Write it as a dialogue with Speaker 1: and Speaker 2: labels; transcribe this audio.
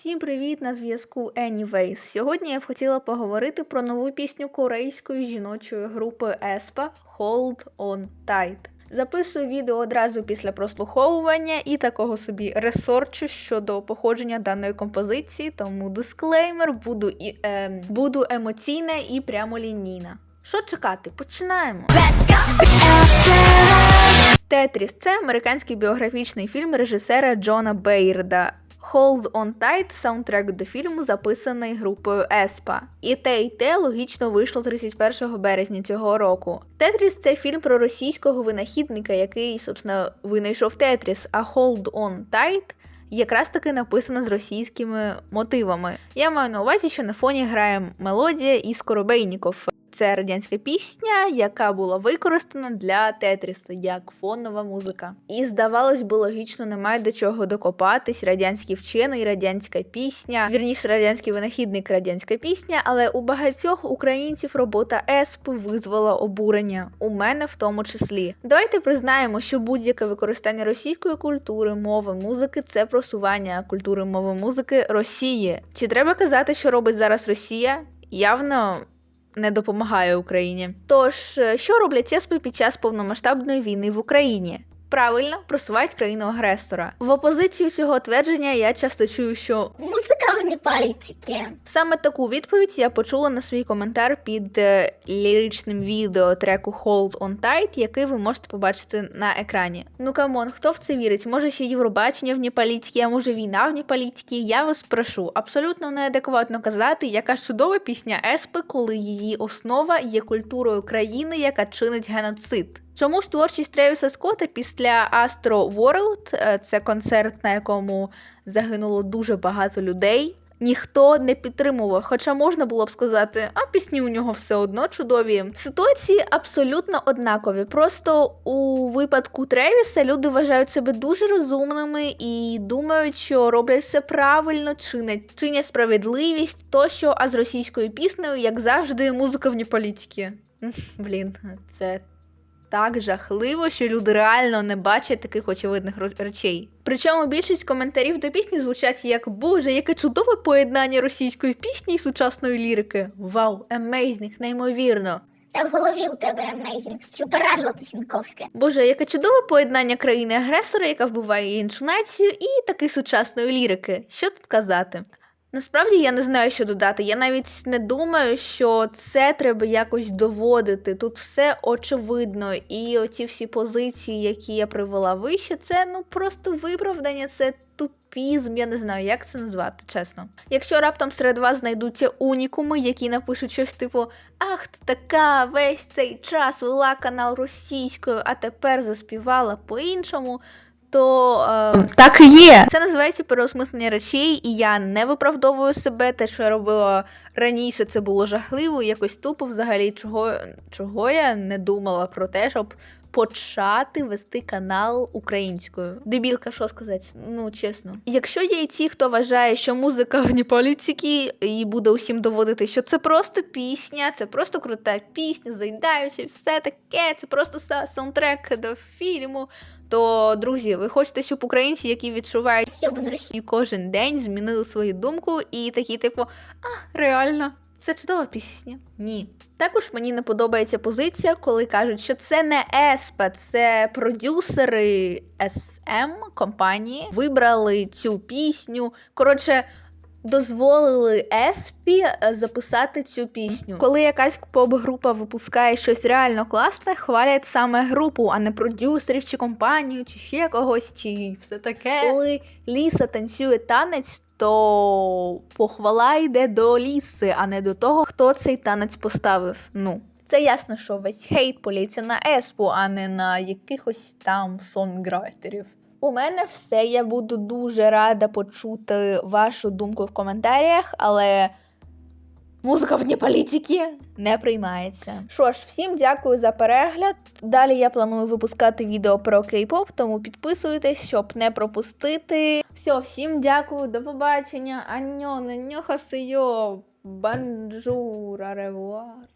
Speaker 1: Всім привіт на зв'язку Anyways. Сьогодні я б хотіла поговорити про нову пісню корейської жіночої групи Espa Hold On Tight. Записую відео одразу після прослуховування і такого собі ресорчу щодо походження даної композиції, тому дисклеймер буду, і, е, буду емоційна і прямолінійна. Що чекати? Починаємо. Тетріс це американський біографічний фільм режисера Джона Бейрда. Hold On Tight – саундтрек до фільму, записаний групою Еспа. І те, і те логічно вийшло 31 березня цього року. Тетріс це фільм про російського винахідника, який, собственно, винайшов Тетріс, а Hold On Tight якраз таки написано з російськими мотивами. Я маю на увазі, що на фоні грає мелодія із Коробейніков. Це радянська пісня, яка була використана для Тетріса як фонова музика. І здавалось би, логічно немає до чого докопатись. Радянський вчений, радянська пісня, вірніше радянський винахідник, радянська пісня. Але у багатьох українців робота ЕСП визвала обурення, у мене в тому числі. Давайте признаємо, що будь-яке використання російської культури, мови, музики це просування культури мови музики Росії. Чи треба казати, що робить зараз Росія? Явно не допомагає Україні. Тож, е, що роблять ЕСПи під час повномасштабної війни в Україні? Правильно просувають країну агресора. В опозицію цього твердження я часто чую, що
Speaker 2: Музика вне політики.
Speaker 1: саме таку відповідь я почула на свій коментар під е, ліричним відео треку Hold On Tight, який ви можете побачити на екрані. Ну камон, хто в це вірить? Може ще Євробачення вне політики, а може війна вне політики? Я вас прошу, абсолютно неадекватно казати, яка чудова пісня Еспи, коли її основа є культурою країни, яка чинить геноцид. Чому ж творчість Тревіса Скотта після Astro World, е, це концерт, на якому загинуло дуже багато людей, ніхто не підтримував. Хоча можна було б сказати, а пісні у нього все одно чудові. Ситуації абсолютно однакові. Просто у випадку Тревіса люди вважають себе дуже розумними і думають, що роблять все правильно, чинять, чинять справедливість тощо, а з російською піснею, як завжди, музика вні політики. Блін, це так жахливо, що люди реально не бачать таких очевидних речей. Причому більшість коментарів до пісні звучать як Боже, яке чудове поєднання російської пісні і сучасної лірики. Вау, емейзінг, неймовірно.
Speaker 2: Та в голові у тебе амейзінг. Чупарадло Тисенковське.
Speaker 1: Боже, яке чудове поєднання країни-агресора, яка вбиває іншу націю, і таки сучасної лірики. Що тут казати? Насправді я не знаю, що додати. Я навіть не думаю, що це треба якось доводити. Тут все очевидно, і оці всі позиції, які я привела вище, це ну просто виправдання, це тупізм. Я не знаю, як це назвати, чесно. Якщо раптом серед вас знайдуться унікуми, які напишуть щось типу Ах, ти така весь цей час вела канал російською, а тепер заспівала по-іншому. То е, так і є. Це називається переосмислення речей, і я не виправдовую себе. Те, що я робила раніше, це було жахливо, якось тупо взагалі, чого, чого я не думала про те, щоб почати вести канал українською. Дебілка, що сказати? Ну чесно. Якщо є і ті, хто вважає, що музика вні політики, і буде усім доводити, що це просто пісня, це просто крута пісня, зайдаючи, все таке, це просто са- саундтрек до фільму. То, друзі, ви хочете, щоб українці, які відчувають і кожен день змінили свою думку і такі, типу, а, реально, це чудова пісня. Ні. Також мені не подобається позиція, коли кажуть, що це не ЕСПА, це продюсери SM компанії вибрали цю пісню. Коротше. Дозволили Еспі е, записати цю пісню. Коли якась поп-група випускає щось реально класне, хвалять саме групу, а не продюсерів чи компанію, чи ще когось, чи все таке. Коли Ліса танцює танець, то похвала йде до ліси, а не до того, хто цей танець поставив. Ну. Це ясно, що весь хейт політься на еспу, а не на якихось там сонграйтерів. У мене все. Я буду дуже рада почути вашу думку в коментарях, але музика вне політики не приймається. Що ж, всім дякую за перегляд. Далі я планую випускати відео про кей-поп, тому підписуйтесь, щоб не пропустити. Все, всім дякую, до побачення. Аньон, ньохасийо, банджур, аревуар.